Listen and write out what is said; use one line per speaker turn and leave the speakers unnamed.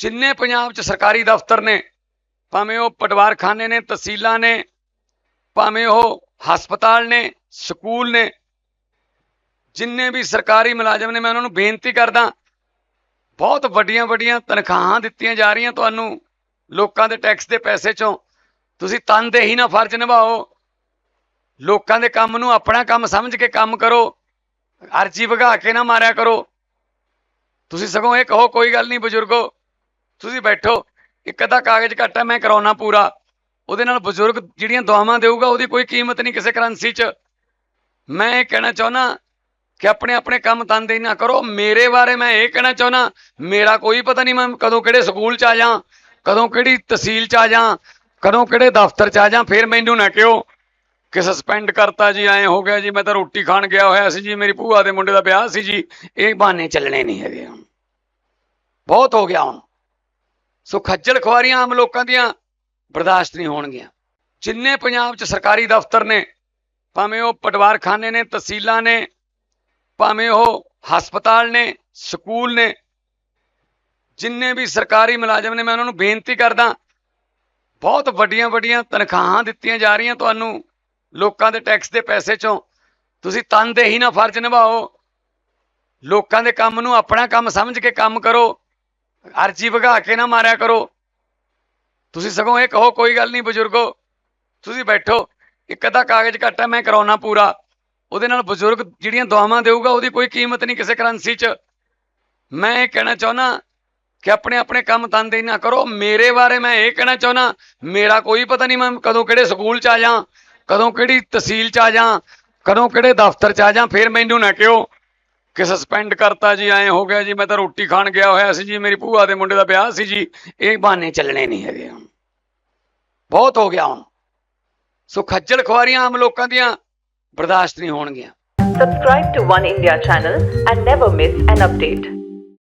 ਜਿੰਨੇ ਪੰਜਾਬ 'ਚ ਸਰਕਾਰੀ ਦਫ਼ਤਰ ਨੇ, ਭਾਵੇਂ ਉਹ ਪਟਵਾਰਖਾਨੇ ਨੇ, ਤਹਿਸੀਲਾਂ ਨੇ, ਭਾਵੇਂ ਉਹ ਹਸਪਤਾਲ ਨੇ, ਸਕੂਲ ਨੇ, ਜਿੰਨੇ ਵੀ ਸਰਕਾਰੀ ਮੁਲਾਜ਼ਮ ਨੇ, ਮੈਂ ਉਹਨਾਂ ਨੂੰ ਬੇਨਤੀ ਕਰਦਾ, ਬਹੁਤ ਵੱਡੀਆਂ ਵੱਡੀਆਂ ਤਨਖਾਹਾਂ ਦਿੱਤੀਆਂ ਜਾ ਰਹੀਆਂ ਤੁਹਾਨੂੰ ਲੋਕਾਂ ਦੇ ਟੈਕਸ ਦੇ ਪੈਸੇ ਚੋਂ। ਤੁਸੀਂ ਤਨਦੇਹੀ ਨਾਲ ਫਰਜ਼ ਨਿਭਾਓ। ਲੋਕਾਂ ਦੇ ਕੰਮ ਨੂੰ ਆਪਣਾ ਕੰਮ ਸਮਝ ਕੇ ਕੰਮ ਕਰੋ। ਅਰਜੀ ਵਗਾ ਕੇ ਨਾ ਮਾਰਿਆ ਕਰੋ। ਤੁਸੀਂ ਸਗੋਂ ਇਹ ਕਹੋ, ਕੋਈ ਗੱਲ ਨਹੀਂ ਬਜ਼ੁਰਗੋ ਤੁਸੀਂ ਬੈਠੋ, ਇੱਕ ਅੱਧਾ ਕਾਗਜ਼ ਘੱਟਾ ਮੈਂ ਕਰਾਉਣਾ ਪੂਰਾ। ਉਹਦੇ ਨਾਲ ਬਜ਼ੁਰਗ ਜਿਹੜੀਆਂ ਦੁਆਵਾਂ ਦੇਊਗਾ, ਉਹਦੀ ਕੋਈ ਕੀਮਤ ਨਹੀਂ ਕਿਸੇ ਕਰੰਸੀ 'ਚ। ਮੈਂ ਇਹ ਕਹਿਣਾ ਚਾਹੁੰਦਾ ਕਿ ਆਪਣੇ ਆਪਣੇ ਕੰਮ ਤਨਦੇਹੀ ਨਾ ਕਰੋ। ਮੇਰੇ ਬਾਰੇ ਮੈਂ ਇਹ ਕਹਿਣਾ ਚਾਹੁੰਦਾ ਮੇਰਾ ਕੋਈ ਪਤਾ ਨਹੀਂ ਮੈਂ ਕਦੋਂ ਕਿਹੜੇ ਸਕੂਲ 'ਚ ਆ ਜਾਂ, ਕਦੋਂ ਕਿਹੜੀ ਤਹਿਸੀਲ 'ਚ ਆ ਜਾਂ, ਕਦੋਂ ਕਿਹੜੇ ਦਫ਼ਤਰ 'ਚ ਆ ਜਾਂ, ਫਿਰ ਮੈਨੂੰ ਨਾ ਕਿਉਂ ਕਿ ਸਸਪੈਂਡ ਕਰਤਾ ਜੀ, ਐਂ ਹੋ ਗਿਆ ਜੀ, ਮੈਂ ਤਾਂ ਰੋਟੀ ਖਾਣ ਗਿਆ ਹੋਇਆ ਸੀ ਜੀ, ਮੇਰੀ ਭੂਆ ਦੇ ਮੁੰਡੇ ਦਾ ਵਿਆਹ ਸੀ ਜੀ। ਇਹ ਬਹਾਨੇ ਚੱਲਣੇ ਨਹੀਂ ਹੈਗੇ ਹੁਣ। ਬਹੁਤ ਹੋ ਗਿਆ ਹੁਣ। ਸੋ ਖੱਜਲ ਖੁਆਰੀਆਂ ਆਮ ਲੋਕਾਂ ਦੀਆਂ ਬਰਦਾਸ਼ਤ ਨਹੀਂ ਹੋਣਗੀਆਂ। ਜਿੰਨੇ ਪੰਜਾਬ 'ਚ ਸਰਕਾਰੀ ਦਫ਼ਤਰ ਨੇ, ਭਾਵੇਂ ਉਹ ਪਟਵਾਰਖਾਨੇ ਨੇ, ਤਹਿਸੀਲਾਂ ਨੇ, ਭਾਵੇਂ ਉਹ ਹਸਪਤਾਲ ਨੇ, ਸਕੂਲ ਨੇ, ਜਿੰਨੇ ਵੀ ਸਰਕਾਰੀ ਮੁਲਾਜ਼ਮ ਨੇ, ਮੈਂ ਉਹਨਾਂ ਨੂੰ ਬੇਨਤੀ ਕਰਦਾ, ਬਹੁਤ ਵੱਡੀਆਂ ਵੱਡੀਆਂ ਤਨਖਾਹਾਂ ਦਿੱਤੀਆਂ ਜਾ ਰਹੀਆਂ ਤੁਹਾਨੂੰ ਲੋਕਾਂ ਦੇ ਟੈਕਸ ਦੇ ਪੈਸੇ ਚੋਂ। ਤੁਸੀਂ ਤਨਦੇਹੀ ਨਾਲ ਫਰਜ਼ ਨਿਭਾਓ। ਲੋਕਾਂ ਦੇ ਕੰਮ ਨੂੰ ਆਪਣਾ ਕੰਮ ਸਮਝ ਕੇ ਕੰਮ ਕਰੋ। ਅਰਜੀ ਵਗਾ ਕੇ ਨਾ ਮਾਰਿਆ ਕਰੋ। ਤੁਸੀਂ ਸਗੋਂ ਇਹ ਕਹੋ, ਕੋਈ ਗੱਲ ਨਹੀਂ ਬਜ਼ੁਰਗੋ। ਤੁਸੀਂ ਬੈਠੋ। ਇੱਕ ਅੱਧਾ ਕਾਗਜ਼ ਘੱਟਾ ਮੈਂ ਕਰਾਉਣਾ ਪੂਰਾ। ਉਹਦੇ ਨਾਲ ਬਜ਼ੁਰਗ ਜਿਹੜੀਆਂ ਦੁਆਵਾਂ ਦੇਊਗਾ, ਉਹਦੀ ਕੋਈ ਕੀਮਤ ਨਹੀਂ ਕਿਸੇ ਕਰੰਸੀ 'ਚ। ਮੈਂ ਇਹ ਕਹਿਣਾ ਚਾਹੁੰਦਾ ਕਿ ਆਪਣੇ ਆਪਣੇ ਕੰਮ ਤਨਦੇਹੀ ਨਾ ਕਰੋ। ਮੇਰੇ ਬਾਰੇ ਮੈਂ ਇਹ ਕਹਿਣਾ ਚਾਹੁੰਦਾ ਮੇਰਾ ਕੋਈ ਪਤਾ ਨਹੀਂ ਮੈਂ ਕਦੋਂ ਕਿਹੜੇ ਸਕੂਲ 'ਚ ਆ ਜਾਂ, ਕਦੋਂ ਕਿਹੜੀ ਤਹਿਸੀਲ 'ਚ ਆ ਜਾਂ, ਕਦੋਂ ਕਿਹੜੇ ਦਫ਼ਤਰ 'ਚ ਆ ਜਾਂ, ਫਿਰ ਮੈਨੂੰ ਨਾ ਕਿਉਂ ਕਿ ਸਸਪੈਂਡ ਕਰਤਾ ਜੀ, ਐਂ ਹੋ ਗਿਆ ਜੀ, ਮੈਂ ਤਾਂ ਰੋਟੀ ਖਾਣ ਗਿਆ ਹੋਇਆ ਸੀ ਜੀ, ਮੇਰੀ ਭੂਆ ਦੇ ਮੁੰਡੇ ਦਾ ਵਿਆਹ ਸੀ ਜੀ, ਇਹ ਬਹਾਨੇ ਚੱਲਣੇ ਨਹੀਂ ਹੈਗੇ ਹੁਣ। ਬਹੁਤ ਹੋ ਗਿਆ ਹੁਣ। ਸੋ ਖੱਜਲ ਖੁਆਰੀਆਂ ਆਮ ਲੋਕਾਂ ਦੀਆਂ ਬਰਦਾਸ਼ਤ ਨਹੀਂ ਹੋਣਗੀਆਂ।
Subscribe to One India channel and never miss an update.